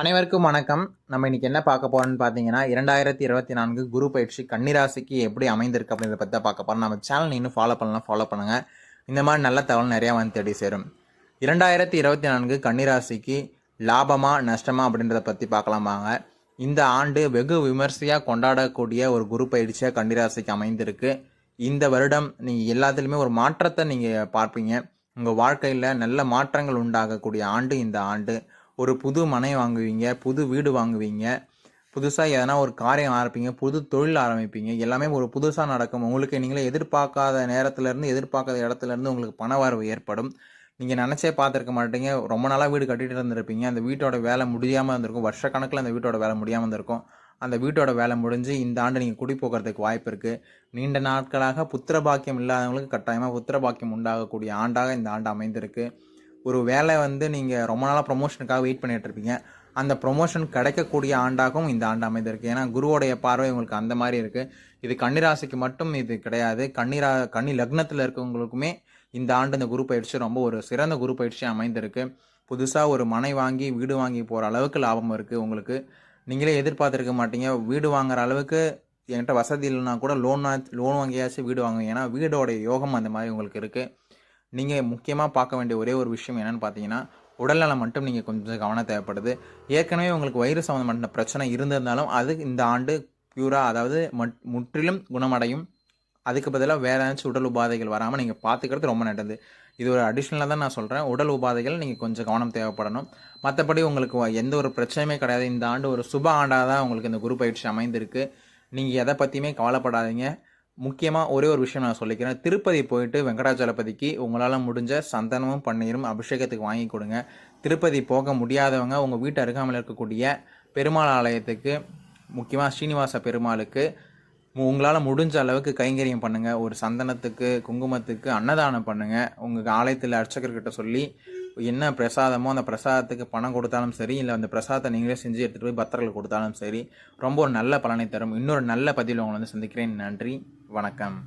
அனைவருக்கும் வணக்கம். நம்ம இன்றைக்கி என்ன பார்க்க போகிறோம்னு பார்த்தீங்கன்னா இரண்டாயிரத்தி இருபத்தி நான்கு குரு பயிற்சி கன்னிராசிக்கு எப்படி அமைந்திருக்கு அப்படின்றத பற்றி தான் பார்க்க போகிறோம் நம்ம சேனல் இன்னும் ஃபாலோ பண்ணலாம் ஃபாலோ பண்ணுங்கள் இந்த மாதிரி நல்ல தகவல் நிறையா வந்து தேடி சேரும். இரண்டாயிரத்தி இருபத்தி நான்கு கன்னிராசிக்கு லாபமா நஷ்டமா அப்படின்றத பற்றி பார்க்கலாமாங்க இந்த ஆண்டு வெகு விமர்சையாக கொண்டாடக்கூடிய ஒரு குரு பயிற்சியாக கன்னிராசிக்கு அமைந்திருக்கு. இந்த வருடம் நீங்கள் எல்லாத்துலேயுமே ஒரு மாற்றத்தை நீங்கள் பார்ப்பீங்க. உங்கள் வாழ்க்கையில் நல்ல மாற்றங்கள் உண்டாகக்கூடிய ஆண்டு இந்த ஆண்டு. ஒரு புது மனை வாங்குவீங்க புது வீடு வாங்குவீங்க புதுசாக எதனா ஒரு காரியம் ஆரம்பிப்பீங்க புது தொழில் ஆரம்பிப்பீங்க எல்லாமே ஒரு புதுசாக நடக்கும். உங்களுக்கு நீங்களே எதிர்பார்க்காத நேரத்துலேருந்து எதிர்பார்க்காத இடத்துலேருந்து உங்களுக்கு பண வரவு ஏற்படும். நீங்கள் நினச்சே பார்த்துருக்க மாட்டீங்க. ரொம்ப நாளாக வீடு கட்டிகிட்டு இருந்திருப்பீங்க. அந்த வீட்டோட வேலை முடியாமல் இருந்திருக்கும். வருஷக்கணக்கில் அந்த வீட்டோட வேலை முடியாமல் இருந்திருக்கும். அந்த வீட்டோட வேலை முடிஞ்சு இந்த ஆண்டு நீங்கள் குடி போகிறதுக்கு வாய்ப்பு இருக்குது நீண்ட நாட்களாக புத்திர பாக்கியம் இல்லாதவங்களுக்கு கட்டாயமாக புத்திர பாக்கியம் உண்டாகக்கூடிய ஆண்டாக இந்த ஆண்டு அமைந்திருக்கு. ஒரு வேலை வந்து நீங்கள் ரொம்ப நாளாக ப்ரொமோஷனுக்காக வெயிட் பண்ணிகிட்டு இருப்பீங்க. அந்த ப்ரொமோஷன் கிடைக்கக்கூடிய ஆண்டாகவும் இந்த ஆண்டு அமைந்திருக்கு. ஏன்னா குருவோடைய பார்வை உங்களுக்கு அந்த மாதிரி இருக்குது இது கன்னிராசிக்கு மட்டும் இது கிடையாது. கன்னிரா கன்னி லக்னத்தில் இருக்கவங்களுக்குமே இந்த ஆண்டு இந்த குரு பயிற்சி ரொம்ப ஒரு சிறந்த குரு பயிற்சி அமைந்திருக்கு. புதுசாக ஒரு மனை வாங்கி வீடு வாங்கி போகிற அளவுக்கு லாபம் இருக்குது உங்களுக்கு. நீங்களே எதிர்பார்த்துருக்க மாட்டீங்க. வீடு வாங்குற அளவுக்கு என்கிட்ட வசதி இல்லைன்னா கூட லோன் லோன் வாங்கியாச்சும் வீடு வாங்குவீங்க ஏன்னா வீடோடைய யோகம் அந்த மாதிரி உங்களுக்கு இருக்குது நீங்கள் முக்கியமாக பார்க்க வேண்டிய ஒரே ஒரு விஷயம் என்னென்னு பார்த்தீங்கன்னா உடல்நலம் மட்டும் நீங்கள் கொஞ்சம் கவனம் தேவைப்படுது. ஏற்கனவே உங்களுக்கு வயிறு சம்மந்தப்பட்ட பிரச்சனை இருந்திருந்தாலும் அது இந்த ஆண்டு பியூராக அதாவது மட் முற்றிலும் குணமடையும். அதுக்கு பதிலாக வேறு ஏதாச்சும் உடல் உபாதைகள் வராமல் நீங்கள் பார்த்துக்கிறது ரொம்ப நல்லது. இது ஒரு அடிஷ்னலாக தான் நான் சொல்கிறேன் உடல் உபாதைகள் நீங்கள் கொஞ்சம் கவனம் தேவைப்படணும். மற்றபடி உங்களுக்கு எந்த ஒரு பிரச்சனையுமே கிடையாது. இந்த ஆண்டு ஒரு சுப ஆண்டாக தான் உங்களுக்கு இந்த குரு பயிற்சி அமைந்திருக்கு. நீங்கள் எதை பற்றியுமே கவலைப்படாதீங்க. முக்கியமாக ஒரே ஒரு விஷயம் நான் சொல்லிக்கிறேன். திருப்பதி போயிட்டு வெங்கடாச்சலபதிக்கு உங்களால் முடிஞ்ச சந்தனமும் பன்னீரும் அபிஷேகத்துக்கு வாங்கி கொடுங்க. திருப்பதி போக முடியாதவங்க உங்கள் வீட்டு அருகாமல் இருக்கக்கூடிய பெருமாள் ஆலயத்துக்கு முக்கியமாக ஸ்ரீனிவாச பெருமாளுக்கு உங்களால் முடிஞ்ச அளவுக்கு கைங்கரியம் பண்ணுங்கள் ஒரு சந்தனத்துக்கு குங்குமத்துக்கு அன்னதானம் பண்ணுங்கள் உங்கள் ஆலயத்தில் அர்ச்சகர்கிட்ட சொல்லி என்ன பிரசாதமோ அந்த பிரசாதத்துக்கு பணம் கொடுத்தாலும் சரி இல்லை அந்த பிரசாதத்தை நீங்களே செஞ்சு எடுத்துகிட்டு போய் பக்தர்களுக்கு கொடுத்தாலும் சரி ரொம்ப ஒரு நல்ல பலனை தரும். இன்னொரு நல்ல பதிவில் உங்களை வந்து சந்திக்கிறேன். நன்றி. வணக்கம்.